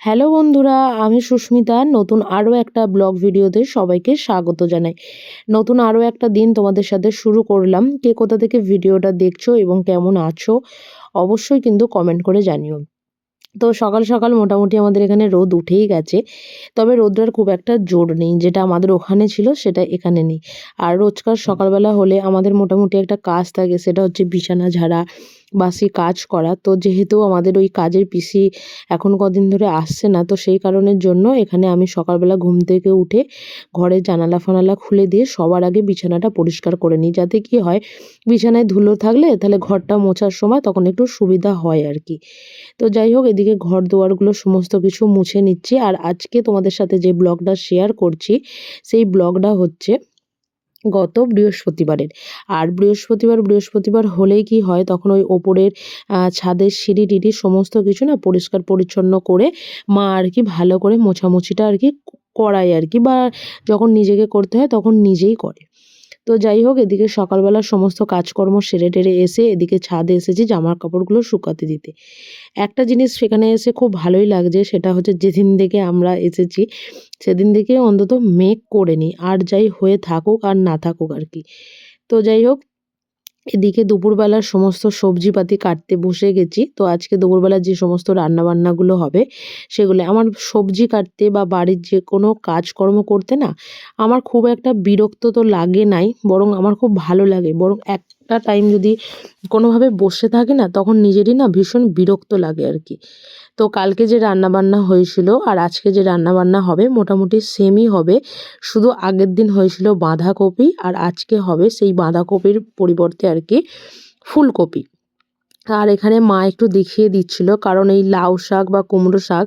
Hello বন্ধুরা, আমি সুস্মিতা। নতুন আরও একটা ব্লগ ভিডিওতে সবাইকে স্বাগত জানাই। নতুন আরও একটা দিন তোমাদের সাথে শুরু করলাম। কে কোথা থেকে ভিডিওটা দেখছ এবং কেমন আছো, অবশ্যই কিন্তু কমেন্ট করে জানিও। তো সকাল সকাল মোটামুটি আমাদের এখানে রোদ উঠেই গেছে। তবে রোদটার খুব একটা জোর নেই, যেটা আমাদের ওখানে ছিল সেটা এখানে নেই। আর রোজকার সকালবেলা হলে আমাদের মোটামুটি একটা কাজ থাকে, সেটা হচ্ছে বিছানা ঝাড়া। বাসি কাজ করা। তো যেহেতু আমাদের ওই কাজের পিসি এখন কদিন ধরে আসছে না, তো সেই কারণের জন্য এখানে আমি সকালবেলা ঘুম থেকে উঠে ঘরের জানালা ফানালা খুলে দিয়ে সবার আগে বিছানাটা পরিষ্কার করে নিই। যাতে কি হয়, বিছানায় ধুলো থাকলে তাহলে ঘরটা মোছার সময় তখন একটু সুবিধা হয় আর কি। তো যাই হোক, এদিকে ঘর দুয়ারগুলো সমস্ত কিছু মুছে নিচ্ছি। আর আজকে তোমাদের সাথে যে ব্লগটা শেয়ার করছি, সেই ব্লগটা হচ্ছে গত বৃহস্পতিবারের। আর বৃহস্পতিবার বৃহস্পতিবার হলেই কি হয়, তখন ওই ওপরের ছাদের সিঁড়ি টিড়ি সমস্ত কিছু না পরিষ্কার পরিচ্ছন্ন করে মা আর কি ভালো করে মোছামুছিটা আর কি করায় আর কি বা যখন নিজেকে করতে হয় তখন নিজেই করে। তো যাই হোক, এদিকে সকালবেলা সমস্ত কাজকর্ম সেরে টেরে এসে এদিকে ছাদে এসেছি জামার কাপড়গুলো শুকাতে দিতে। একটা জিনিস সেখানে এসে খুব ভালোই লাগছে, সেটা হচ্ছে যেদিন থেকে আমরা এসেছি, সেদিন থেকে অন্তত মেঘ করে নি, আর যাই হয়ে থাকুক আর না থাকুক আর কি। তো যাই হোক এদিকে দুপুরবেলার সমস্ত সবজিপাতি কাটতে বসে গেছি। তো আজকে দুপুরবেলা যে সমস্ত রান্নাবান্নাগুলো হবে, সেগুলো আমার সবজি কাটতে বা বাড়ির যে কোনো কাজকর্ম করতে না, আমার খুব একটা বিরক্ত তো লাগে নাই, বরং আমার খুব ভালো লাগে। বরং একটা টাইম যদি কোনোভাবে বসে থাকে না, তখন নিজেরই না ভীষণ বিরক্ত লাগে আর কি। তো কালকে যে রান্নাবান্না হয়েছিল আর আজকে যে রান্নাবান্না হবে, মোটামুটি সেমই হবে। শুধু আগের দিন হয়েছিল বাঁধাকপি আর আজকে হবে সেই বাঁধাকপির পরিবর্তে আর কি ফুলকপি। আর এখানে মা একটু দেখিয়ে দিচ্ছিল, কারণ এই লাউ শাক বা কুমড়ো শাক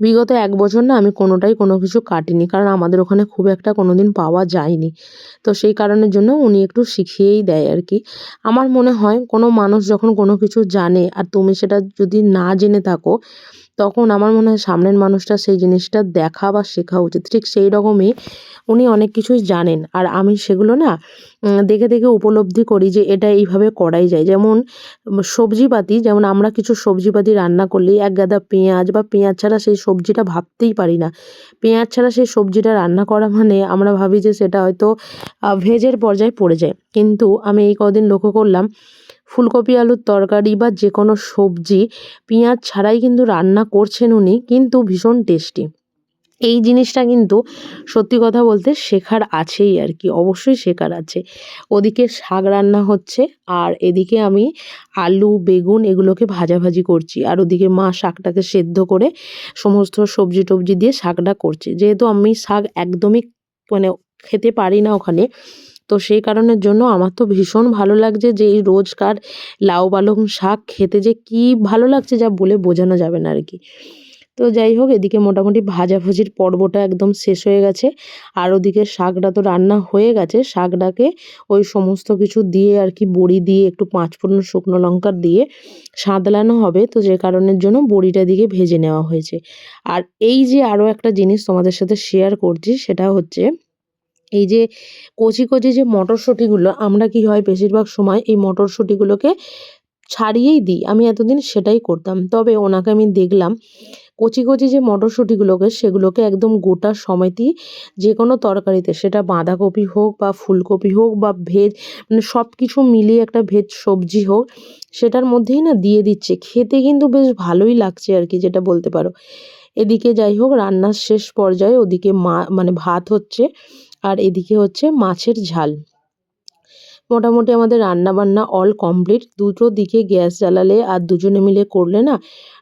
বিগত এক বছর না আমি কোনোটাই কোনো কিছু কাটিনি, কারণ আমাদের ওখানে খুব একটা কোনো দিন পাওয়া যায়নি। তো সেই কারণের জন্য উনি একটু শিখিয়েই দেয় আর কি। আমার মনে হয় কোনো মানুষ যখন কোনো কিছু জানে আর তুমি সেটা যদি না জেনে থাকো তখন আমার মনে হয় সামনের মানুষটা সেই জিনিসটা দেখা বা শেখা উচিত। ঠিক সেই রকমই উনি অনেক কিছুই জানেন। আর আমি সেগুলো না দেখে দেখে উপলব্ধি করি যে এটা এইভাবে করাই যায়। যেমন সবজিপাতি, যেমন আমরা কিছু সবজিপাতি রান্না করলেই এক গাদা পেঁয়াজ বা পেঁয়াজ ছাড়া সেই সবজিটা ভাবতেই পারি না। পেঁয়াজ ছাড়া সেই সবজিটা রান্না করা মানে আমরা ভাবি যে সেটা হয়তো ভেজের পর্যায়ে পড়ে যায়। কিন্তু আমি এই কদিন লক্ষ্য করলাম ফুলকপি, আলুর তরকারি বা যে কোনো সবজি, পেঁয়াজ ছাড়াই কিন্তু রান্না করছেন উনি, কিন্তু ভীষণ টেস্টি। এই জিনিসটা কিন্তু সত্যি কথা বলতে শেখার আছেই আর কি, অবশ্যই শেখার আছে। ওদিকে শাক রান্না হচ্ছে, আর এদিকে আমি আলু, বেগুন এগুলোকে ভাজাভাজি করছি, আর ওদিকে মা শাকটাকে সেদ্ধ করে সমস্ত সবজি টবজি দিয়ে শাকটা করছে। যেহেতু আমি শাক একদমই মানে খেতে পারি না ওখানে তো সেই কারণের জন্য আমার তো ভীষণ ভালো লাগছে যে এই রোজকার লাউ পালং শাক খেতে যে কী ভালো লাগছে যা বলে বোঝানো যাবে না আর কি তো যাই হোক, এদিকে মোটামুটি ভাজাভুজির পর্বটা একদম শেষ হয়ে গেছে। আর ওদিকে শাকটা তো রান্না হয়ে গেছে। শাকটাকে ওই সমস্ত কিছু দিয়ে আর কি বড়ি দিয়ে, একটু পাঁচ ফোড়ন শুকনো লঙ্কা দিয়ে সাঁতলানো হবে। তো যে কারণের জন্য বড়িটা দিকে ভেজে নেওয়া হয়েছে। আর এই যে আরও একটা জিনিস তোমাদের সাথে শেয়ার করছি, সেটা হচ্ছে এই যে কচি কচি যে মটরশুঁটিগুলো, আমরা কি হয় বেশিরভাগ সময় এই মটরশুঁটিগুলোকে ছাড়িয়েই দিই। আমি এতদিন সেটাই করতাম। তবে ওনাকে আমি দেখলাম, কচি কচি যে মটরশুঁটিগুলোকে, সেগুলোকে একদম গোটা সমেতই যে কোনো তরকারিতে, সেটা বাঁধাকপি হোক বা ফুলকপি হোক বা ভেজ মানে সব কিছু মিলিয়ে একটা ভেজ সবজি হোক, সেটার মধ্যেই না দিয়ে দিচ্ছে। খেতে কিন্তু বেশ ভালোই লাগছে আর কি, যেটা বলতে পারো। এদিকে যাই হোক, রান্নার শেষ পর্যায়ে ওদিকে মা মানে ভাত হচ্ছে। আর এদিকে হচ্ছে মাছের ঝাল। মোটামুটি আমাদের রান্না বান্না অল কমপ্লিট দুটো দিকে গ্যাস জ্বালালে আর দুজনে মিলে করলে না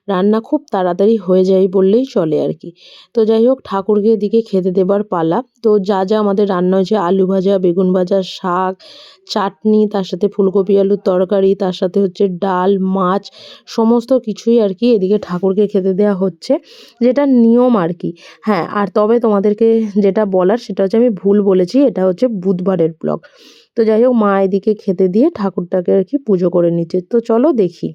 রান্না খুব তাড়াতাড়ি হয়ে যায় বললেই চলে আর কি। তো যাই হোক, ঠাকুরকে এদিকে খেতে দেবার পালা। তো যা যা আমাদের রান্না হয়েছে, আলু ভাজা, বেগুন ভাজা, শাক, চাটনি, তার সাথে ফুলকপি, আলুর তরকারি, তার সাথে হচ্ছে ডাল, মাছ, সমস্ত কিছুই আর কি এদিকে ঠাকুরকে খেতে দেওয়া হচ্ছে, যেটা নিয়ম আর কি। হ্যাঁ আর তবে তোমাদেরকে যেটা বলার সেটা হচ্ছে আমি ভুল বলেছি, এটা হচ্ছে বুধবারের ব্লগ তো যাই হোক, মা এদিকে খেতে দিয়ে ঠাকুরটাকে আর কি পুজো করে নিচ্ছে। তো চলো দেখি।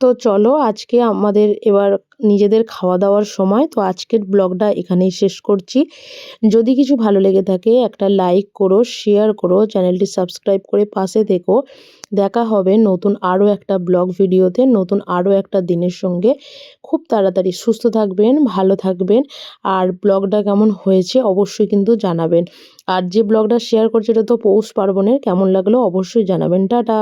তো চলো আজকে আমাদের এবার নিজেদের খাওয়া দাওয়ার সময়। তো আজকের ব্লগটা এখানেই শেষ করছি। যদি কিছু ভালো লেগে থাকে, একটা লাইক করো শেয়ার করো, চ্যানেলটি সাবস্ক্রাইব করে পাশে থেকো। দেখা হবে নতুন আরও একটা ব্লগ ভিডিওতে। নতুন আরও একটা দিনের সঙ্গে। খুব তাড়াতাড়ি সুস্থ থাকবেন, ভালো থাকবেন। আর ব্লগটা কেমন হয়েছে অবশ্যই কিন্তু জানাবেন। আর যে ব্লগটা শেয়ার করছে এটা তো পৌষ পার্বণের। কেমন লাগল অবশ্যই জানাবেন। টাটা!